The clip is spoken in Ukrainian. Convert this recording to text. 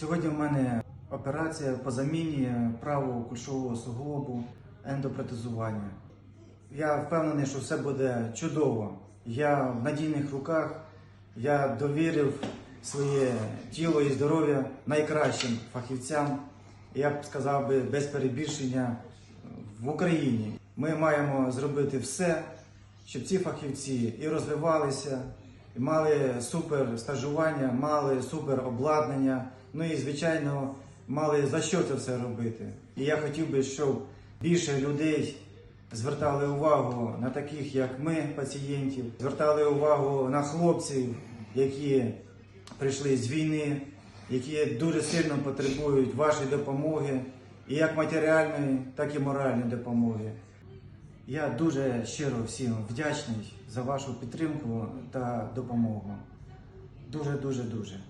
Сьогодні в мене операція по заміні правого кульшового суглобу ендопротезування. Я впевнений, що все буде чудово. Я в надійних руках. Я довірив своє тіло і здоров'я найкращим фахівцям. Я б сказав би без перебільшення в Україні. Ми маємо зробити все, щоб ці фахівці і розвивалися, мали супер стажування, мали супер обладнання, ну і звичайно мали за що це все робити. І я хотів би, щоб більше людей звертали увагу на таких, як ми, пацієнтів, звертали увагу на хлопців, які прийшли з війни, які дуже сильно потребують вашої допомоги, і як матеріальної, так і моральної допомоги. Я дуже щиро всім вдячний за вашу підтримку та допомогу. Дуже, дуже, дуже.